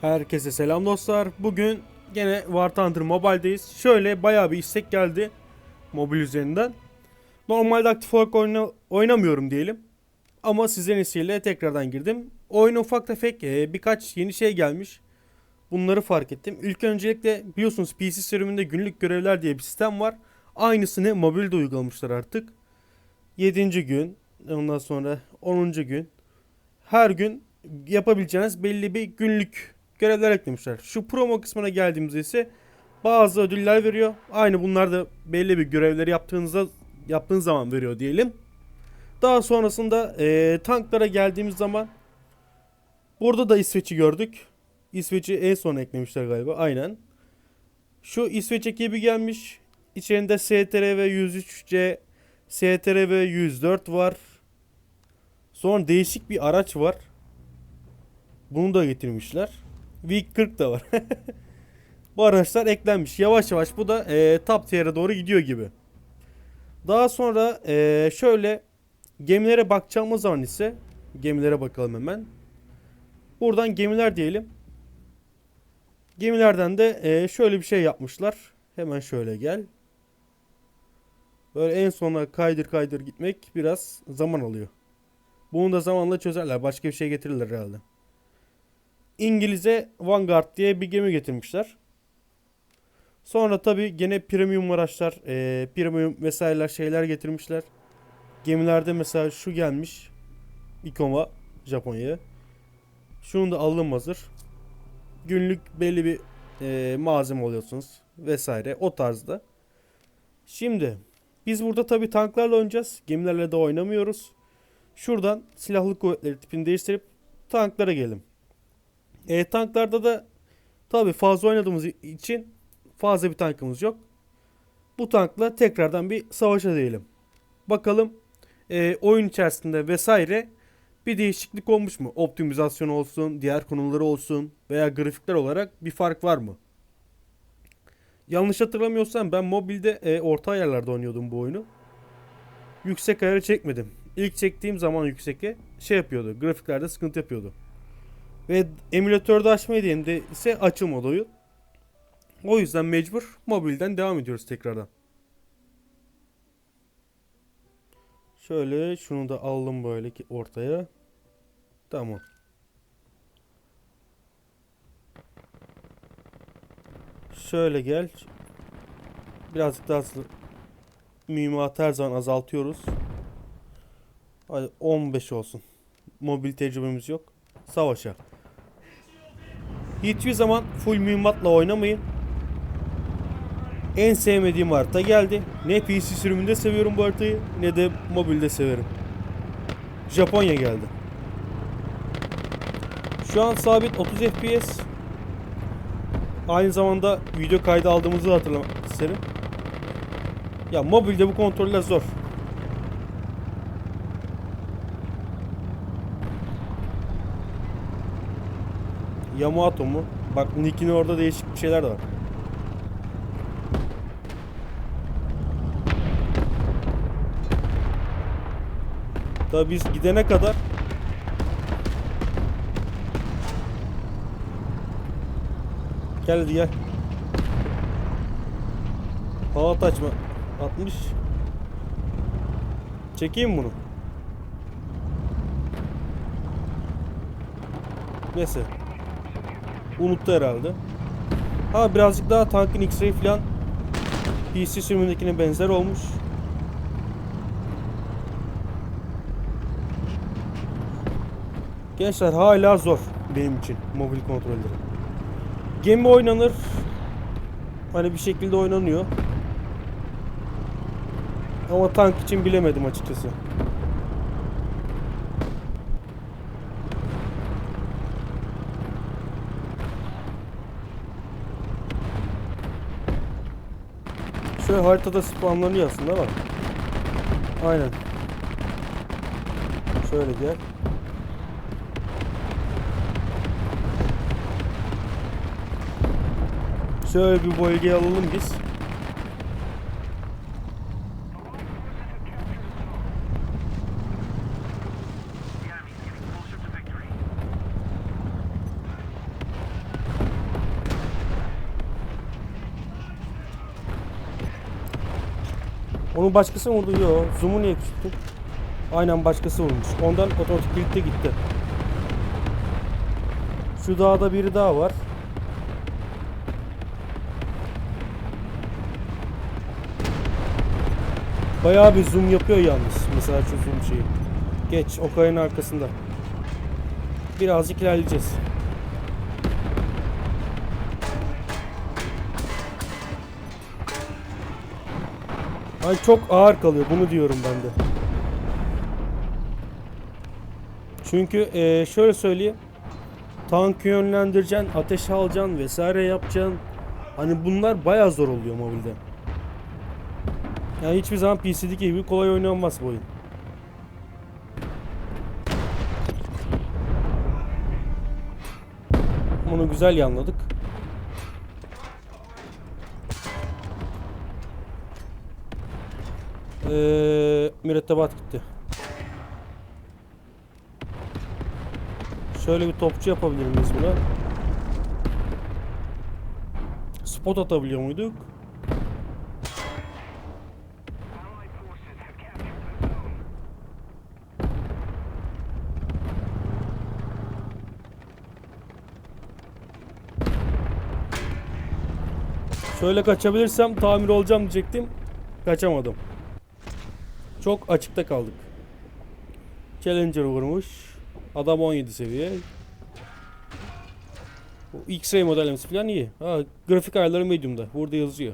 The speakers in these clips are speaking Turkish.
Herkese selam dostlar. Bugün gene War Thunder Mobile'deyiz. Şöyle bayağı bir istek geldi mobil üzerinden. Normalde aktif olarak oyna- oynamıyorum diyelim. Ama sizlerin isteğiyle tekrardan girdim. Oyuna ufak tefek e, birkaç yeni şey gelmiş. Bunları fark ettim. İlk öncelikle biliyorsunuz PC sürümünde günlük görevler diye bir sistem var. Aynısını mobilde uygulamışlar artık. 7. gün, ondan sonra 10. gün. Her gün yapabileceğiniz belli bir günlük görevler eklemişler. Şu promo kısmına geldiğimizde ise bazı ödüller veriyor. Aynı bunlar da belli bir görevleri yaptığınızda yaptığınız zaman veriyor diyelim. Daha sonrasında eee, tanklara geldiğimiz zaman burada da İsveç'i gördük. İsveç'i en son eklemişler galiba. Aynen. Şu İsveç ekibi gelmiş. İçerinde STR ve 103C, STR ve 104 var. Sonra değişik bir araç var. Bunu da getirmişler. V40 da var. bu araçlar eklenmiş. Yavaş yavaş bu da e, top tier'e doğru gidiyor gibi. Daha sonra e, şöyle gemilere bakacağımız zaman ise gemilere bakalım hemen. Buradan gemiler diyelim. Gemilerden de e, şöyle bir şey yapmışlar. Hemen şöyle gel. Böyle en sona kaydır kaydır gitmek biraz zaman alıyor. Bunu da zamanla çözerler. Başka bir şey getirirler herhalde. İngiliz'e Vanguard diye bir gemi getirmişler. Sonra tabi gene premium araçlar, e, premium vesaireler şeyler getirmişler. Gemilerde mesela şu gelmiş. Ikoma Japonya'ya. Şunun da alım hazır. Günlük belli bir e, malzeme alıyorsunuz vesaire o tarzda. Şimdi biz burada tabi tanklarla oynayacağız. Gemilerle de oynamıyoruz. Şuradan silahlı kuvvetleri tipini değiştirip tanklara gelelim. E, tanklarda da tabi fazla oynadığımız için fazla bir tankımız yok. Bu tankla tekrardan bir savaşa diyelim. Bakalım e, oyun içerisinde vesaire bir değişiklik olmuş mu? Optimizasyon olsun, diğer konuları olsun veya grafikler olarak bir fark var mı? Yanlış hatırlamıyorsam ben mobilde e, orta ayarlarda oynuyordum bu oyunu. Yüksek ayarı çekmedim. İlk çektiğim zaman yüksek'e şey yapıyordu. Grafiklerde sıkıntı yapıyordu. Ve emülatörde açmayı denedi ise açılmadı oyun. O yüzden mecbur mobilden devam ediyoruz tekrardan. Şöyle şunu da aldım böyle ki ortaya. Tamam. Şöyle gel. Birazcık daha hızlı. Mühimmat her zaman azaltıyoruz. Hadi 15 olsun. Mobil tecrübemiz yok. Savaşa. Hiçbir zaman full mühimmatla oynamayın. En sevmediğim harita geldi. Ne PC sürümünde seviyorum bu haritayı ne de mobilde severim. Japonya geldi. Şu an sabit 30 FPS. Aynı zamanda video kaydı aldığımızı hatırlamak isterim. Ya mobilde bu kontroller zor. Yamato mu? Bak Nick'in orada değişik bir şeyler de var. Tabii biz gidene kadar Gel hadi gel. Halat açma. 60. Çekeyim bunu. Neyse. Unuttu herhalde. Ha birazcık daha tankın X-Ray falan PC sürümündekine benzer olmuş. Gençler hala zor benim için mobil kontrolleri. Gemi oynanır. Hani bir şekilde oynanıyor. Ama tank için bilemedim açıkçası. Şöyle haritada spawnlanıyor aslında bak. Aynen. Şöyle gel. Şöyle bir bölge alalım biz. Onu başkası mı vurdu? Yok. Zoom'u niye küçülttüm? Aynen başkası vurmuş. Ondan otomatik birlikte gitti. Şu dağda biri daha var. Bayağı bir zoom yapıyor yalnız. Mesela şu zoom şeyi. Geç o kayanın arkasında. Birazcık ilerleyeceğiz. Ay çok ağır kalıyor bunu diyorum ben de. Çünkü eee, şöyle söyleyeyim. Tankı yönlendireceksin, ateş alacaksın vesaire yapacaksın. Hani bunlar bayağı zor oluyor mobilde. Yani hiçbir zaman PC'deki gibi kolay oynanmaz bu oyun. Bunu güzel yanladık. Ee, mürettebat gitti. Şöyle bir topçu yapabilir miyiz buna? Spot atabiliyor muyduk? Şöyle kaçabilirsem tamir olacağım diyecektim. Kaçamadım. Çok açıkta kaldık. Challenger vurmuş. Adam 17 seviye. X-ray modellemesi falan iyi. Ha, grafik ayarları medium'da. Burada yazıyor.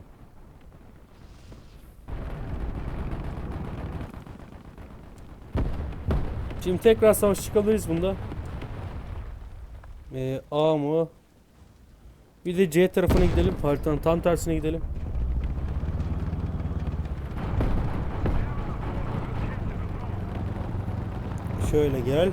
Şimdi tekrar savaş çıkabiliriz bunda. Ee, A mı? Bir de C tarafına gidelim. Haritanın tam tersine gidelim. Şöyle gel.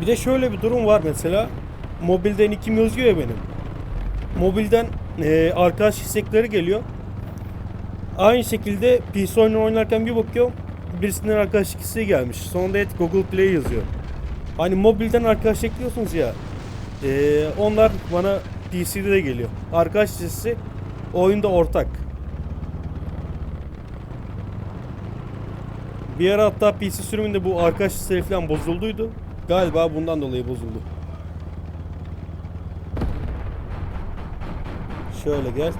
Bir de şöyle bir durum var mesela. Mobilden iki yazıyor ya benim. Mobilden eee, arkadaş istekleri geliyor. Aynı şekilde PC oyunu oynarken bir bakıyorum birisinden arkadaşlık isteği gelmiş. Sonunda et Google Play yazıyor. Hani mobilden arkadaş ekliyorsunuz ya. eee, onlar bana PC'de de geliyor. Arkadaş listesi oyunda ortak. Bir ara hatta PC sürümünde bu arkadaş listeleri falan bozulduydu. Galiba bundan dolayı bozuldu. Şöyle gel.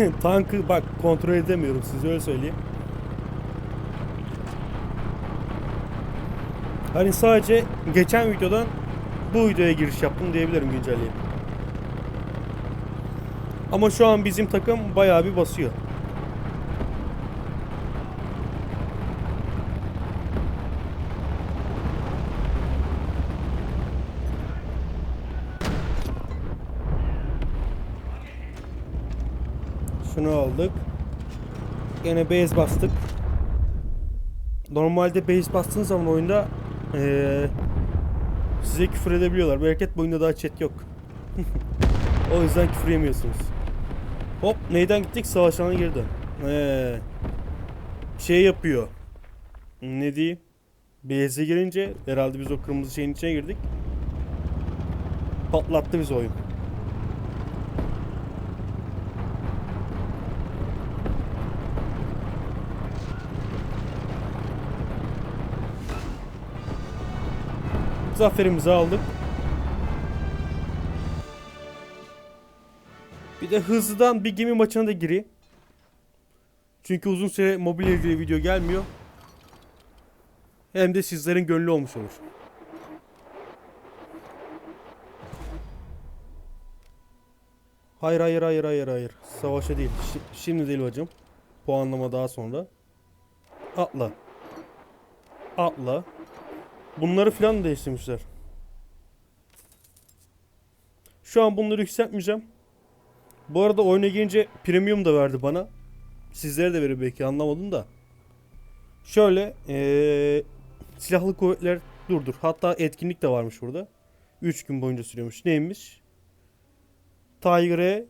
Tankı bak kontrol edemiyorum size öyle söyleyeyim. Hani sadece geçen videodan bu videoya giriş yaptım diyebilirim güncelleyip. Ama şu an bizim takım bayağı bir basıyor. Şunu aldık. Yine base bastık. Normalde base bastığın zaman oyunda eee, size küfür edebiliyorlar. Bu oyunda daha chat yok. o yüzden küfür yemiyorsunuz. Hop neyden gittik? Savaş alanına girdi. Ee, şey yapıyor. Ne diyeyim? Base'e girince herhalde biz o kırmızı şeyin içine girdik. Patlattı biz oyun. Zaferimizi aldık. Bir de hızlıdan bir gemi maçına da gireyim. Çünkü uzun süre mobil ilgili video gelmiyor. Hem de sizlerin gönlü olmuş olur. Hayır hayır hayır hayır hayır. Savaşa değil. Şi- şimdi değil hocam. Puanlama daha sonra. Atla. Atla. Bunları falan değiştirmişler. Şu an bunları yükseltmeyeceğim. Bu arada oyuna girince premium da verdi bana. Sizlere de verir belki anlamadım da. Şöyle eee, silahlı kuvvetler durdur. Hatta etkinlik de varmış burada. 3 gün boyunca sürüyormuş. Neymiş? Tiger'e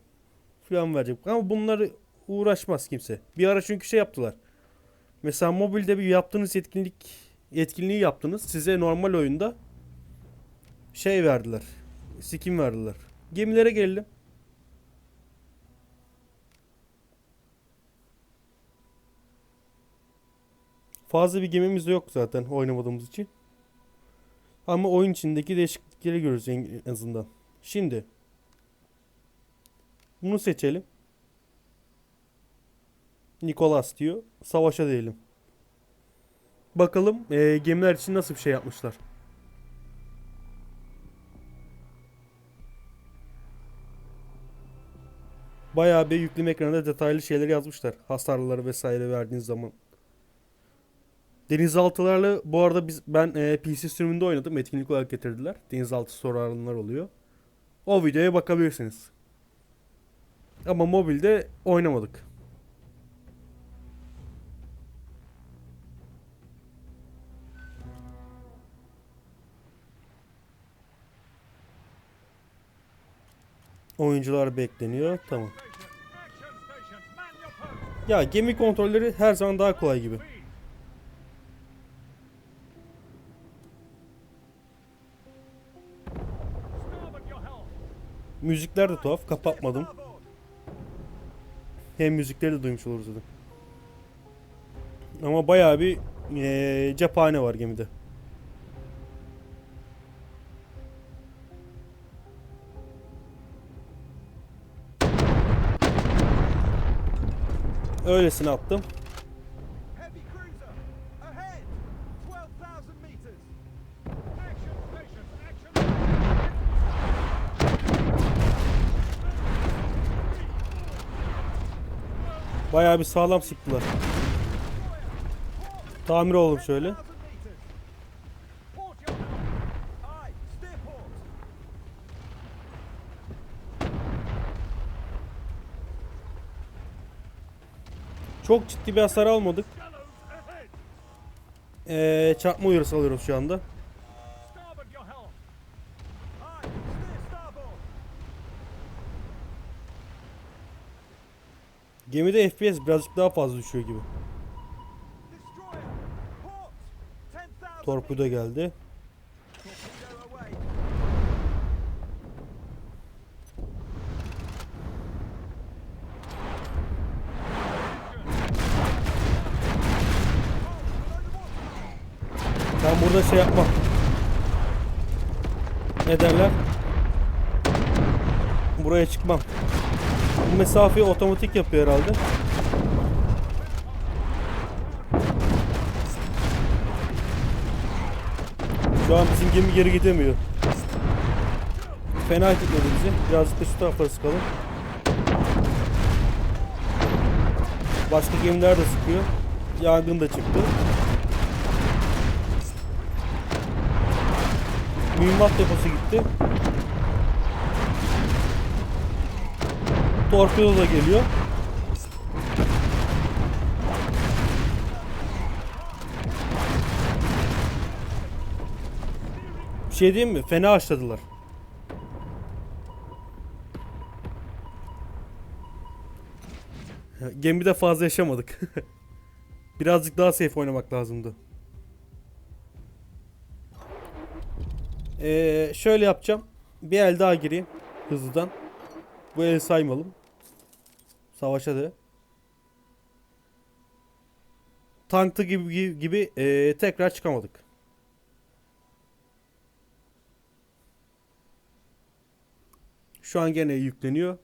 falan verecek. Ama bunları uğraşmaz kimse. Bir ara çünkü şey yaptılar. Mesela mobilde bir yaptığınız etkinlik etkinliği yaptınız. Size normal oyunda şey verdiler. Skin verdiler. Gemilere gelelim. Fazla bir gemimiz yok zaten oynamadığımız için. Ama oyun içindeki değişiklikleri görürüz en azından. Şimdi bunu seçelim. Nikolas diyor. Savaşa diyelim. Bakalım eee, gemiler için nasıl bir şey yapmışlar. Bayağı bir yükleme ekranında detaylı şeyler yazmışlar. Hasarları vesaire verdiğiniz zaman. Denizaltılarla bu arada biz ben e, PC sürümünde oynadım. Etkinlik olarak getirdiler. Denizaltı sorunlar oluyor. O videoya bakabilirsiniz. Ama mobilde oynamadık. Oyuncular bekleniyor. Tamam. Ya gemi kontrolleri her zaman daha kolay gibi. Müzikler de tuhaf. Kapatmadım. Hem müzikleri de duymuş oluruz dedim. Ama bayağı bir eee, cephane var gemide. Stations, action. Bayağı bir sağlam sıktılar. Tamir olalım şöyle. Çok ciddi bir hasar almadık. Eee, çarpma uyarısı alıyoruz şu anda. Gemide FPS birazcık daha fazla düşüyor gibi. Destroyer! Port! 10,000 Torpido geldi. Burada şey yapmam. Ne derler? Buraya çıkmam. Bu mesafeyi otomatik yapıyor herhalde. Şu an bizim gemi geri gidemiyor. Fena gitmedi bizi. Birazcık da şu taraflara sıkalım. Başka gemiler de sıkıyor. Yangın da çıktı. Mühimmat deposu gitti. Torpido da geliyor. Bir şey diyeyim mi? Fena açladılar. Gemide fazla yaşamadık. Birazcık daha safe oynamak lazımdı. Ee, şöyle yapacağım. Bir el daha gireyim. Hızlıdan. Bu eli saymalım. Savaşa da. Tanklı gibi gibi, ee, tekrar çıkamadık. Şu an gene yükleniyor.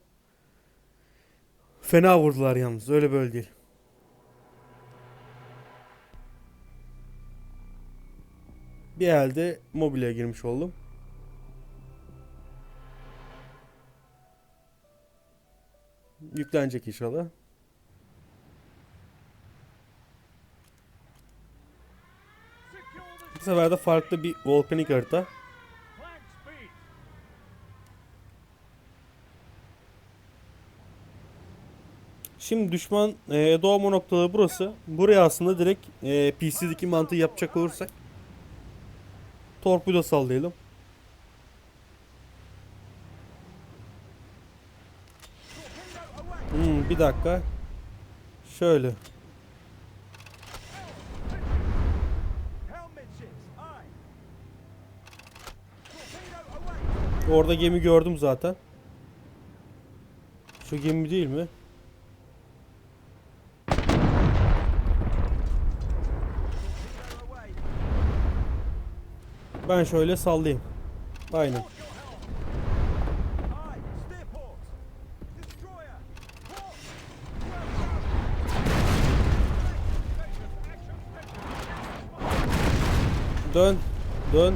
Fena vurdular yalnız. Öyle böyle değil. Bir elde mobilya girmiş oldum. Yüklenecek inşallah. Bu sefer de farklı bir volkanik harita. Şimdi düşman e, doğma noktaları burası. Buraya aslında direkt e, PC'deki mantığı yapacak olursak Torpido sallayalım. Hmm, bir dakika. Şöyle. Orada gemi gördüm zaten. Şu gemi değil mi? Ben şöyle sallayayım. Aynen. Dön. Dön.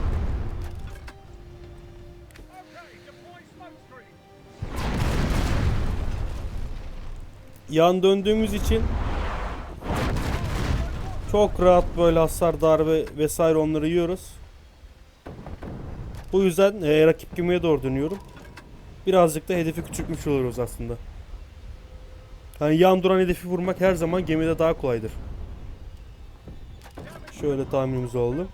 Yan döndüğümüz için çok rahat böyle hasar, darbe vesaire onları yiyoruz. Bu yüzden e, rakip gemiye doğru dönüyorum. Birazcık da hedefi küçültmüş oluyoruz aslında. Hani yan duran hedefi vurmak her zaman gemide daha kolaydır. Şöyle tahminimiz oldu.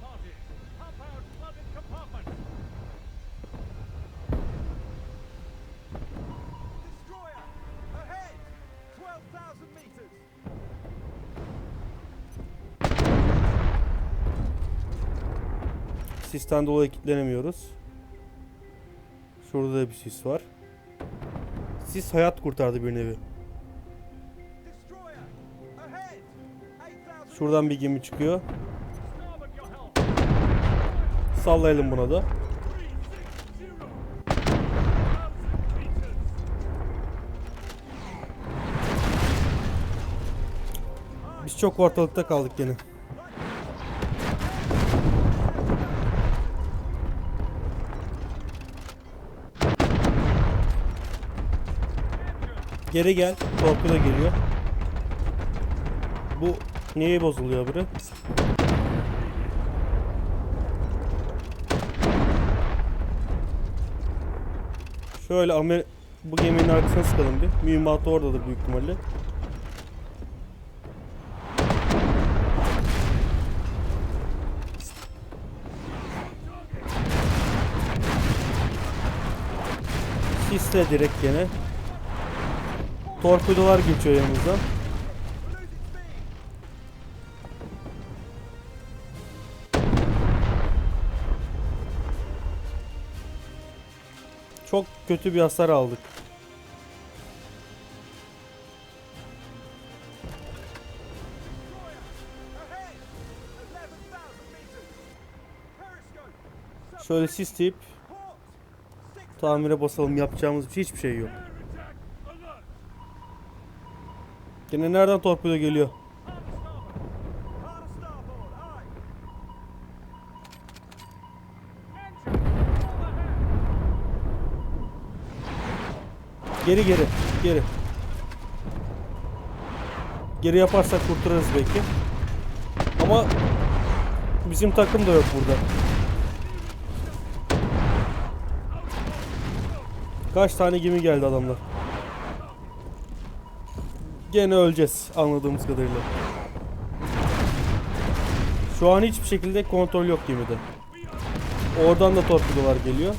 Sisten dolayı kilitlenemiyoruz. Şurada da bir sis var. Sis hayat kurtardı bir nevi. Destroyer. Ahead. 8,000 Şuradan bir gemi çıkıyor. Sallayalım buna da. 360. 1,000 meters. Biz çok ortalıkta kaldık gene. Geri gel. Torpido geliyor. Bu niye bozuluyor biri? Şöyle Amer bu geminin arkasına sıkalım bir. Mühimmatı oradadır büyük ihtimalle. Sisle direkt gene. Torpidolar geçiyor speed. Çok kötü bir hasar aldık. Ahead. 11,000 meters. Periscope. Şöyle. Six tamire basalım. Yapacağımız şey, hiçbir şey yok. Gene nereden torpido geliyor? Geri geri. Geri. Geri yaparsak kurtarırız belki. Ama bizim takım da yok burada. Kaç tane gemi geldi adamlar. Gene öleceğiz anladığımız kadarıyla. Şu an hiçbir şekilde kontrol yok gemide. Oradan da torpidolar geliyor.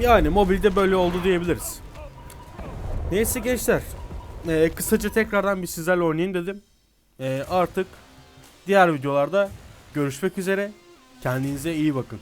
Yani mobilde böyle oldu diyebiliriz. Neyse gençler. Ee, kısaca tekrardan bir sizlerle oynayayım dedim. Ee, artık diğer videolarda görüşmek üzere. Kendinize iyi bakın.